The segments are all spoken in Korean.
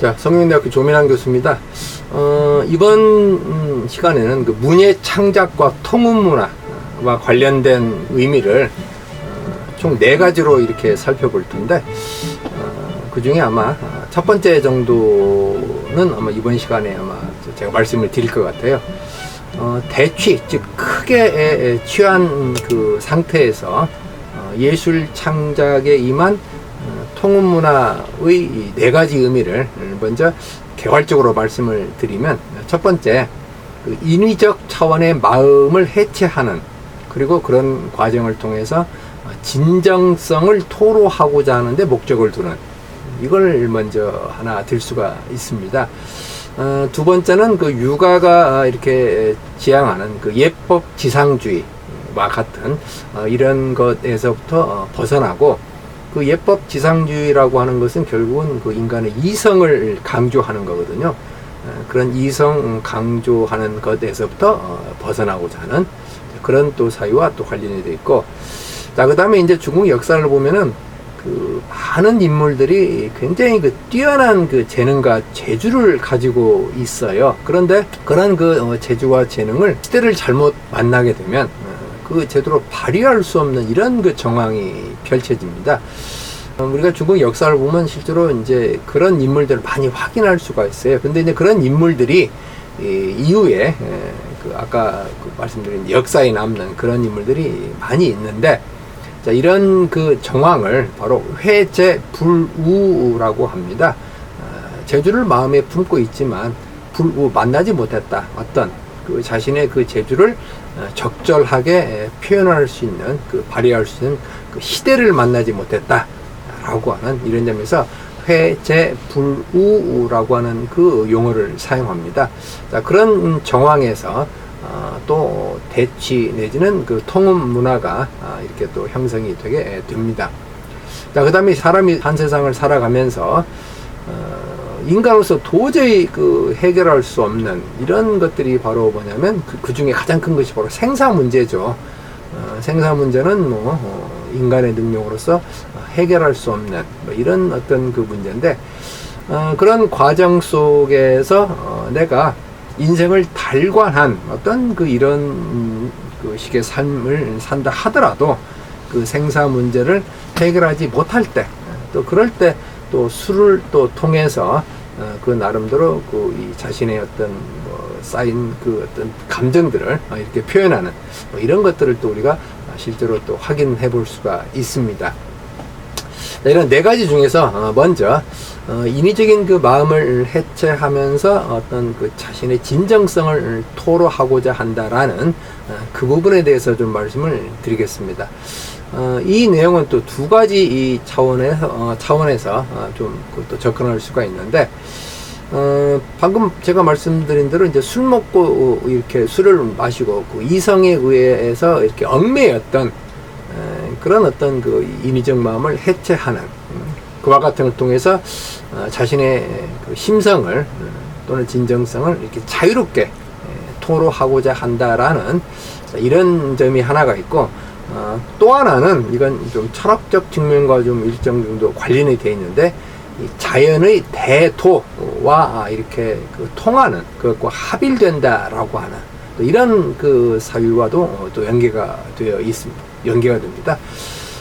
자, 성균대학교 조민환 교수입니다. 어, 이번 음, 시간에는 그 문예 창작과 통운 문화와 관련된 의미를 어, 총네 가지로 이렇게 살펴볼 텐데 어, 그 중에 아마 어, 첫 번째 정도는 아마 이번 시간에 아마 제가 말씀을 드릴 것 같아요. 어, 대취, 즉 크게 취한 그 상태에서 어, 예술 창작에 임한 어, 통운문화의 이네 가지 의미를 먼저 개괄적으로 말씀을 드리면 첫 번째 그 인위적 차원의 마음을 해체하는 그리고 그런 과정을 통해서 어, 진정성을 토로하고자 하는데 목적을 두는 이걸 먼저 하나 들 수가 있습니다. 어, 두 번째는 그 육아가 이렇게 지향하는 그 예법 지상주의와 같은 어, 이런 것에서부터 어, 벗어나고 그 예법 지상주의라고 하는 것은 결국은 그 인간의 이성을 강조하는 거거든요. 어, 그런 이성 강조하는 것에서부터 어, 벗어나고자 하는 그런 또 사유와 또 관련이 돼 있고 자 그 다음에 이제 중국 역사를 보면은 그 많은 인물들이 굉장히 그 뛰어난 그 재능과 재주를 가지고 있어요. 그런데 그런 그 어, 재주와 재능을 시대를 잘못 만나게 되면 어, 그 제대로 발휘할 수 없는 이런 그 정황이 펼쳐집니다. 어, 우리가 중국 역사를 보면 실제로 이제 그런 인물들을 많이 확인할 수가 있어요. 근데 이제 그런 인물들이 이 이후에 에, 그 아까 그 말씀드린 역사에 남는 그런 인물들이 많이 있는데 자, 이런 그 정황을 바로 회제 불우라고 합니다. 어, 재주를 마음에 품고 있지만 불우 만나지 못했다. 어떤 그 자신의 그 재주를 어, 적절하게 에, 표현할 수 있는 그 발휘할 수 있는 그 시대를 만나지 못했다라고 하는 이런 점에서 회제 불우라고 하는 그 용어를 사용합니다. 자, 그런 정황에서 어, 또 대치 내지는 그 통음 문화가 아, 이렇게 또 형성이 되게 됩니다. 자, 그 다음에 사람이 한 세상을 살아가면서 어, 인간으로서 도저히 그 해결할 수 없는 이런 것들이 바로 뭐냐면 그, 그 중에 가장 큰 것이 바로 생사 문제죠. 어, 생사 문제는 뭐 어, 인간의 능력으로서 어, 해결할 수 없는 뭐 이런 어떤 그 문제인데 어, 그런 과정 속에서 어, 내가 인생을 달관한 어떤 그 이런 음, 그 식의 삶을 산다 하더라도 그 생사 문제를 해결하지 못할 때 또 그럴 때 또 술을 또 통해서 어, 그 나름대로 그 이 자신의 어떤 뭐 쌓인 그 어떤 감정들을 어, 이렇게 표현하는 뭐 이런 것들을 또 우리가 실제로 또 확인해 볼 수가 있습니다. 자, 이런 네 가지 중에서 어, 먼저 어, 인위적인 그 마음을 해체하면서 어떤 그 자신의 진정성을 토로하고자 한다라는 어, 그 부분에 대해서 좀 말씀을 드리겠습니다. 어, 이 내용은 또 두 가지 이 차원에서 어, 차원에서 어, 좀또 접근할 수가 있는데 어, 방금 제가 말씀드린 대로 이제 술 먹고 이렇게 술을 마시고 그 이성에 의해서 이렇게 얽매였던 에, 그런 어떤 그 인위적 마음을 해체하는 음, 그와 같은 걸 통해서 어, 자신의 그 심성을 어, 또는 진정성을 이렇게 자유롭게 에, 토로하고자 한다라는 자, 이런 점이 하나가 있고 어, 또 하나는 이건 좀 철학적 측면과 좀 일정 정도 관련이 되어 있는데 이 자연의 대토와 이렇게 그 통하는 그것과 합일된다라고 하는 또 이런 그 사유와도 어, 또 연계가 되어 있습니다. 연계가 됩니다.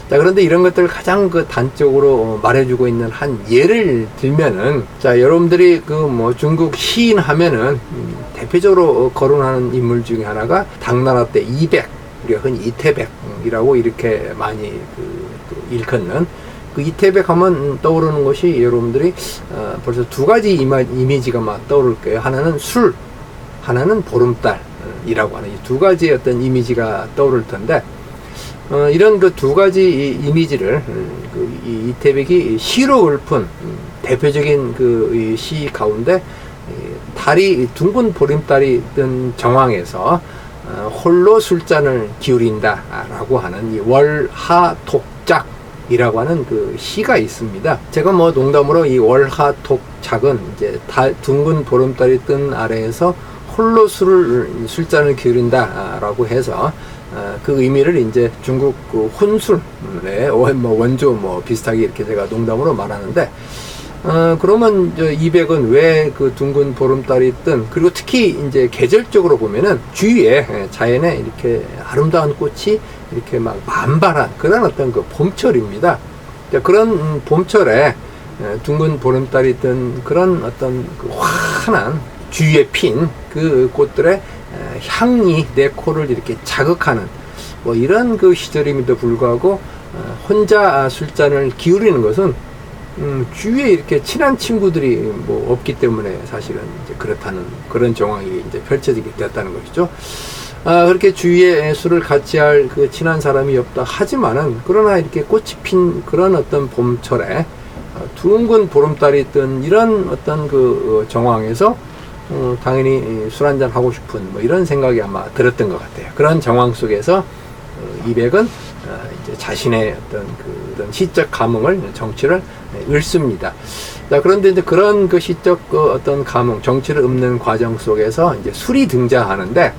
자, 그런데 이런 것들을 가장 그 단적으로 어, 말해주고 있는 한 예를 들면은, 자, 여러분들이 그 뭐 중국 시인 하면은, 음, 대표적으로 어, 거론하는 인물 중에 하나가 당나라 때 이백, 우리가 흔히 이태백이라고 이렇게 많이 그, 그 일컫는 그 이태백 하면 음, 떠오르는 것이 여러분들이 어, 벌써 두 가지 이마, 이미지가 막 떠오를 거예요. 하나는 술, 하나는 보름달이라고 하는 이 두 가지 어떤 이미지가 떠오를 텐데, 어, 이런 그 두 가지 이 이미지를 음, 그 이, 이태백이 시로 읊은 음, 대표적인 그 시 가운데 이 달이 둥근 보름달이 뜬 정황에서 어, 홀로 술잔을 기울인다라고 하는 이 월하톡작이라고 하는 그 시가 있습니다. 제가 뭐 농담으로 이 월하톡작은 이제 달 둥근 보름달이 뜬 아래에서 홀로 술을 술잔을 기울인다라고 해서 어, 그 의미를 이제 중국 그 혼술의 원- 뭐 원조 뭐 비슷하게 이렇게 제가 농담으로 말하는데 어, 그러면 저 200은 왜 그 둥근 보름달이 뜬 그리고 특히 이제 계절적으로 보면은 주위에 예, 자연에 이렇게 아름다운 꽃이 이렇게 막 만발한 그런 어떤 그 봄철입니다. 자, 그런 음, 봄철에 예, 둥근 보름달이 뜬 그런 어떤 그 환한 주위에 핀 그 꽃들의 에, 향이 내 코를 이렇게 자극하는 뭐 이런 그 시절임에도 불구하고 어, 혼자 술잔을 기울이는 것은 음, 주위에 이렇게 친한 친구들이 뭐 없기 때문에 사실은 이제 그렇다는 그런 정황이 이제 펼쳐지게 되었다는 것이죠. 아, 그렇게 주위에 술을 같이 할 그 친한 사람이 없다 하지만은 그러나 이렇게 꽃이 핀 그런 어떤 봄철에 어, 둥근 보름달이 뜬 이런 어떤 그 어, 정황에서 어, 당연히 술 한잔 하고 싶은 뭐 이런 생각이 아마 들었던 것 같아요. 그런 정황 속에서 어, 200은 어, 이제 자신의 어떤 그 어떤 시적 감흥을 정치를 읊습니다. 자 그런데 이제 그런 그 시적 그 어떤 감흥 정치를 읊는 과정 속에서 이제 술이 등장하는데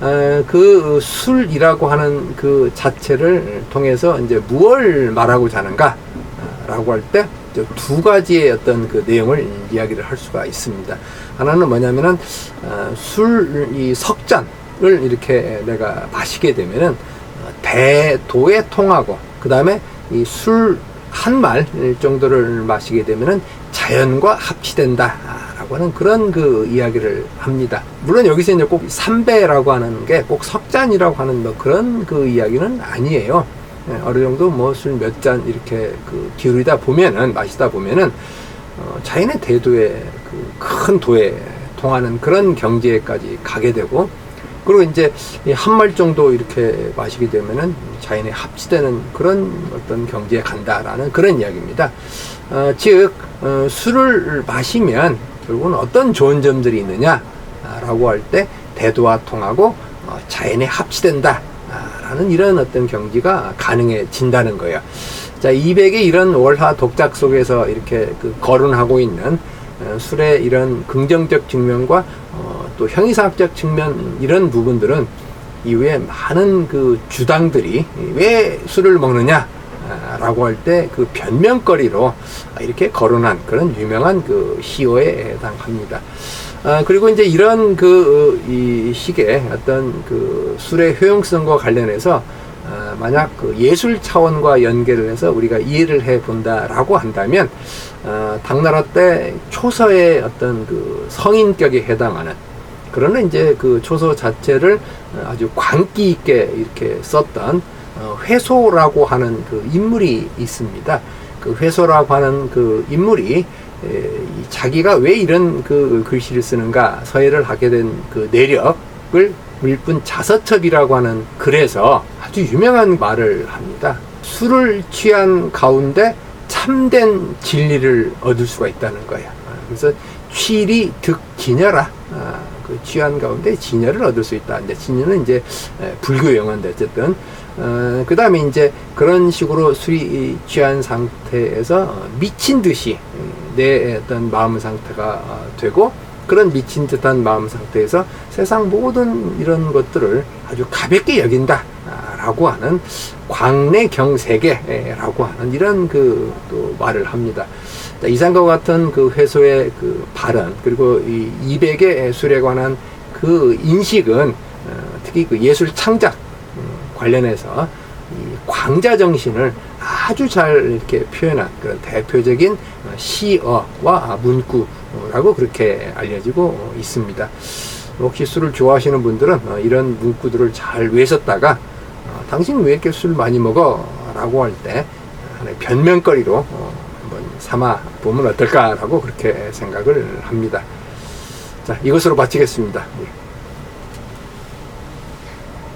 어, 그 술이라고 하는 그 자체를 통해서 이제 무엇을 말하고자 하는가 라고 할 때 두 가지의 어떤 그 내용을 이야기를 할 수가 있습니다. 하나는 뭐냐면은 어, 술이 석잔을 이렇게 내가 마시게 되면은 어, 대도에 통하고 그 다음에 이 술 한 말 정도를 마시게 되면은 자연과 합치된다 라고 하는 그런 그 이야기를 합니다. 물론 여기서 이제 꼭 삼배라고 하는 게 꼭 석잔이라고 하는 뭐 그런 그 이야기는 아니에요. 예, 어느 정도 뭐 술 몇 잔 이렇게 그 기울이다 보면은 마시다 보면은 어, 자연의 대도에 그 큰 도에 통하는 그런 경지에까지 가게 되고 그리고 이제 한 말 정도 이렇게 마시게 되면은 자연에 합치되는 그런 어떤 경지에 간다라는 그런 이야기입니다. 어, 즉 어, 술을 마시면 결국은 어떤 좋은 점들이 있느냐라고 할 때 대도와 통하고 어, 자연에 합치된다. 라는 이런 어떤 경지가 가능해진다는 거예요. 자, 200의 이런 월화 독작 속에서 이렇게 그 거론하고 있는 어, 술의 이런 긍정적 측면과 어, 또 형이상학적 측면 이런 부분들은 이후에 많은 그 주당들이 왜 술을 먹느냐 라고 할 때 그 변명거리로 이렇게 거론한 그런 유명한 그 시어에 해당합니다. 아, 그리고 이제 이런 그, 어, 이 시계 어떤 그 술의 효용성과 관련해서 아, 만약 그 예술 차원과 연계를 해서 우리가 이해를 해 본다라고 한다면 아, 당나라 때 초서의 어떤 그 성인격에 해당하는 그러나 이제 그 초서 자체를 아주 광기 있게 이렇게 썼던 어, 회소라고 하는 그 인물이 있습니다. 그 회소라고 하는 그 인물이 에, 자기가 왜 이런 그 글씨를 쓰는가 서예를 하게 된 그 내력을 일뿐 자서첩이라고 하는 글에서 아주 유명한 말을 합니다. 술을 취한 가운데 참된 진리를 얻을 수가 있다는 거예요. 그래서 취리 득 기녀라. 아, 그 취한 가운데 진여를 얻을 수 있다. 이제 진여는 이제 불교 용어인데 어쨌든 어, 그 다음에 이제 그런 식으로 술이 취한 상태에서 미친 듯이 내 어떤 마음 상태가 어, 되고 그런 미친 듯한 마음 상태에서 세상 모든 이런 것들을 아주 가볍게 여긴다. 라고 하는 광내경세계라고 하는 이런 그 또 말을 합니다. 이상과 같은 그 회소의 그 발언 그리고 이 200의 술에 관한 그 인식은 어, 특히 그 예술 창작 관련해서 이 광자 정신을 아주 잘 이렇게 표현한 그런 대표적인 시어와 문구라고 그렇게 알려지고 있습니다. 혹시 술을 좋아하시는 분들은 어, 이런 문구들을 잘 외웠다가 어, 당신 왜 이렇게 술 많이 먹어? 라고 할 때 변명거리로 어, 삼아 보면 어떨까라고 그렇게 생각을 합니다. 자, 이것으로 마치겠습니다. 예.